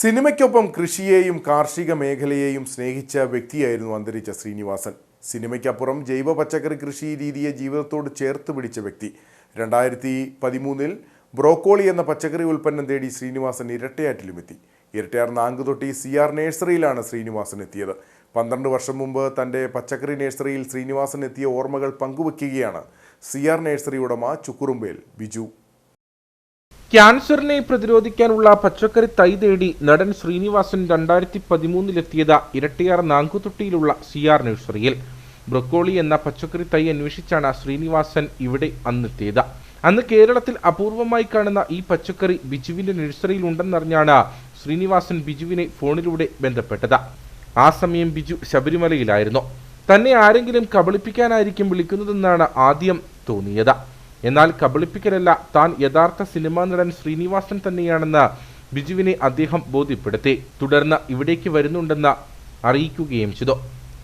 സിനിമയ്ക്കൊപ്പം കൃഷിയെയും കാർഷിക മേഖലയെയും സ്നേഹിച്ച വ്യക്തിയായിരുന്നു അന്തരിച്ച ശ്രീനിവാസൻ. സിനിമയ്ക്കപ്പുറം ജൈവ പച്ചക്കറി കൃഷി രീതിയെ ജീവിതത്തോട് ചേർത്ത് പിടിച്ച വ്യക്തി. രണ്ടായിരത്തി പതിമൂന്നിൽ ബ്രോക്കോളി എന്ന പച്ചക്കറി ഉൽപ്പന്നം തേടി ശ്രീനിവാസൻ ഇരട്ടയാറ്റിലുമെത്തി. ഇരട്ടയാർ നാങ്കുതൊട്ടി സി ആർ നേഴ്സറിയിലാണ് ശ്രീനിവാസൻ എത്തിയത്. പന്ത്രണ്ട് വർഷം മുമ്പ് തന്റെ പച്ചക്കറി നഴ്സറിയിൽ ശ്രീനിവാസൻ എത്തിയ ഓർമ്മകൾ പങ്കുവെക്കുകയാണ് സി ആർ നേഴ്സറി ഉടമ ചുക്കുറുമ്പേൽ ബിജു. ക്യാൻസറിനെ പ്രതിരോധിക്കാനുള്ള പച്ചക്കറി തൈ തേടി നടൻ ശ്രീനിവാസൻ രണ്ടായിരത്തി പതിമൂന്നിലെത്തിയത് ഇരട്ടിയാർ നാങ്കുതൊട്ടിയിലുള്ള സി ആർ നഴ്സറിയിൽ. ബ്രൊക്കോളി എന്ന പച്ചക്കറി തൈ അന്വേഷിച്ചാണ് ശ്രീനിവാസൻ ഇവിടെ അന്നെത്തിയത്. അന്ന് കേരളത്തിൽ അപൂർവമായി കാണുന്ന ഈ പച്ചക്കറി ബിജുവിന്റെ നഴ്സറിയിൽ ഉണ്ടെന്നറിഞ്ഞാണ് ശ്രീനിവാസൻ ബിജുവിനെ ഫോണിലൂടെ ബന്ധപ്പെട്ടത്. ആ സമയം ബിജു ശബരിമലയിലായിരുന്നു. തന്നെ ആരെങ്കിലും കബളിപ്പിക്കാനായിരിക്കും വിളിക്കുന്നതെന്നാണ് ആദ്യം തോന്നിയത്. എന്നാൽ കബളിപ്പിക്കലല്ല താൻ യഥാർത്ഥ സിനിമാ നടൻ ശ്രീനിവാസൻ തന്നെയാണെന്ന് ബിജുവിനെ അദ്ദേഹം ബോധ്യപ്പെടുത്തി. തുടർന്ന് ഇവിടേക്ക് വരുന്നുണ്ടെന്ന് അറിയിക്കുകയും ചെയ്തു.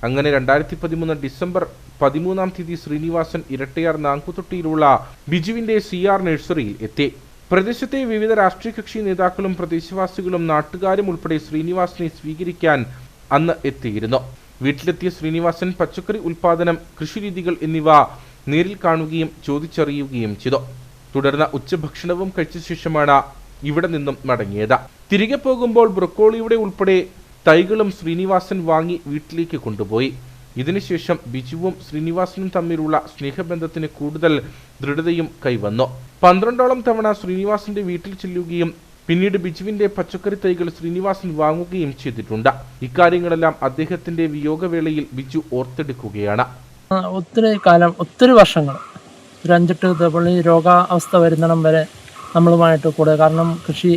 അങ്ങനെ രണ്ടായിരത്തി പതിമൂന്ന് ഡിസംബർ പതിമൂന്നാം തീയതി ശ്രീനിവാസൻ ഇരട്ടയാർ നാങ്കുതൊട്ടിയിലുള്ള ബിജുവിന്റെ സി ആർ നഴ്സറിയിൽ എത്തി. പ്രദേശത്തെ വിവിധ രാഷ്ട്രീയ കക്ഷി നേതാക്കളും പ്രദേശവാസികളും നാട്ടുകാരും ഉൾപ്പെടെ ശ്രീനിവാസനെ സ്വീകരിക്കാൻ അന്ന് എത്തിയിരുന്നു. വീട്ടിലെത്തിയ ശ്രീനിവാസൻ പച്ചക്കറി ഉൽപാദനം കൃഷിരീതികൾ എന്നിവ നേരിൽ കാണുകയും ചോദിച്ചറിയുകയും ചെയ്തു. തുടർന്ന് ഉച്ചഭക്ഷണവും കഴിച്ച ശേഷമാണ് ഇവിടെ നിന്നും മടങ്ങിയത്. തിരികെ പോകുമ്പോൾ ബ്രൊക്കോളിയുടെ ഉൾപ്പെടെ തൈകളും ശ്രീനിവാസൻ വാങ്ങി വീട്ടിലേക്ക് കൊണ്ടുപോയി. ഇതിനുശേഷം ബിജുവും ശ്രീനിവാസനും തമ്മിലുള്ള സ്നേഹബന്ധത്തിന് കൂടുതൽ ദൃഢതയും കൈവന്നു. പന്ത്രണ്ടോളം തവണ ശ്രീനിവാസന്റെ വീട്ടിൽ ചെല്ലുകയും പിന്നീട് ബിജുവിന്റെ പച്ചക്കറി തൈകൾ ശ്രീനിവാസൻ വാങ്ങുകയും ചെയ്തിട്ടുണ്ട്. ഇക്കാര്യങ്ങളെല്ലാം അദ്ദേഹത്തിന്റെ വിയോഗവേളയിൽ ബിജു ഓർത്തെടുക്കുകയാണ്. ഒത്തിരി കാലം ഒത്തിരി വർഷങ്ങൾ. ഒരു അഞ്ചെട്ട് പുള്ളി രോഗാവസ്ഥ വരുന്നിടം വരെ നമ്മളുമായിട്ട് കൂടെ. കാരണം കൃഷി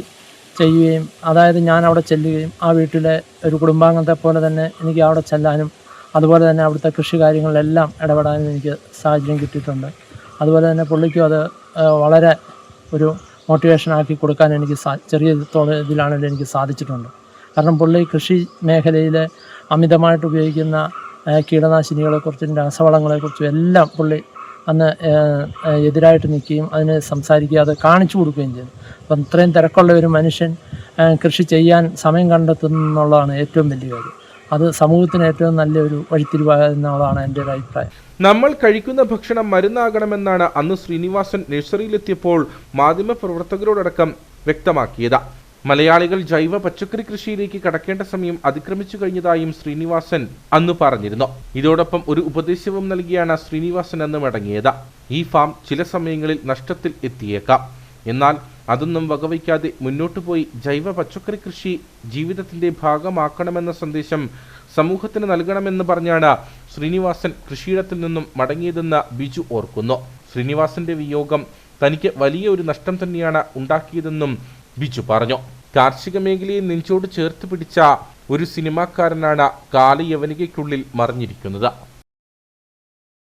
ചെയ്യുകയും അതായത് ഞാൻ അവിടെ ചെല്ലുകയും ആ വീട്ടിലെ ഒരു കുടുംബാംഗത്തെ പോലെ തന്നെ എനിക്ക് അവിടെ ചെല്ലാനും അതുപോലെ തന്നെ അവിടുത്തെ കൃഷി കാര്യങ്ങളിലെല്ലാം ഇടപെടാനും എനിക്ക് സാഹചര്യം കിട്ടിയിട്ടുണ്ട്. അതുപോലെ തന്നെ പുള്ളിക്കും അത് വളരെ ഒരു മോട്ടിവേഷൻ ആക്കി കൊടുക്കാൻ എനിക്ക് സാ ചെറിയ തോതിൽ ഇതിലാണെങ്കിലും എനിക്ക് സാധിച്ചിട്ടുണ്ട്. കാരണം പുള്ളി കൃഷി മേഖലയിൽ അമിതമായിട്ട് ഉപയോഗിക്കുന്ന കീടനാശിനികളെക്കുറിച്ചും രാസവളങ്ങളെക്കുറിച്ചും എല്ലാം പുള്ളി അന്ന് എതിരായിട്ട് നിൽക്കുകയും അതിന് സംസാരിക്കുക അത് കാണിച്ചു കൊടുക്കുകയും ചെയ്തു. അപ്പം ഇത്രയും തിരക്കുള്ള ഒരു മനുഷ്യൻ കൃഷി ചെയ്യാൻ സമയം കണ്ടെത്തുന്നുള്ളതാണ് ഏറ്റവും വലിയ കാര്യം. അത് സമൂഹത്തിന് ഏറ്റവും നല്ലൊരു വഴിത്തിരിവാകുന്നതാണ് എന്റെ ഒരു അഭിപ്രായം. നമ്മൾ കഴിക്കുന്ന ഭക്ഷണം മരുന്നാകണമെന്നാണ് അന്ന് ശ്രീനിവാസൻ നഴ്സറിയിലെത്തിയപ്പോൾ മാധ്യമപ്രവർത്തകരോടക്കം വ്യക്തമാക്കിയത്. മലയാളികൾ ജൈവ പച്ചക്കറി കൃഷിയിലേക്ക് കടക്കേണ്ട സമയം അതിക്രമിച്ചു കഴിഞ്ഞതായും ശ്രീനിവാസൻ അന്ന് പറഞ്ഞിരുന്നു. ഇതോടൊപ്പം ഒരു ഉപദേശവും നൽകിയാണ് ശ്രീനിവാസൻ അന്ന് മടങ്ങിയത്. ഈ ഫാം ചില സമയങ്ങളിൽ നഷ്ടത്തിൽ എത്തിയേക്കാം. എന്നാൽ അതൊന്നും വകവയ്ക്കാതെ മുന്നോട്ടു പോയി ജൈവ പച്ചക്കറി കൃഷി ജീവിതത്തിന്റെ ഭാഗമാക്കണമെന്ന സന്ദേശം സമൂഹത്തിന് നൽകണമെന്ന് പറഞ്ഞാണ് ശ്രീനിവാസൻ കൃഷിയിടത്തിൽ നിന്നും മടങ്ങിയതെന്ന് ബിജു ഓർക്കുന്നു. ശ്രീനിവാസന്റെ വിയോഗം തനിക്ക് വലിയ ഒരു നഷ്ടം തന്നെയാണ് ഉണ്ടാക്കിയതെന്നും ബിജു പറഞ്ഞു. കാർഷിക മേഖലയെ നെഞ്ചോട് ചേർത്ത് പിടിച്ച ഒരു സിനിമാക്കാരനാണ് കാലയവനികയ്ക്കുള്ളിൽ മറിഞ്ഞിരിക്കുന്നത്.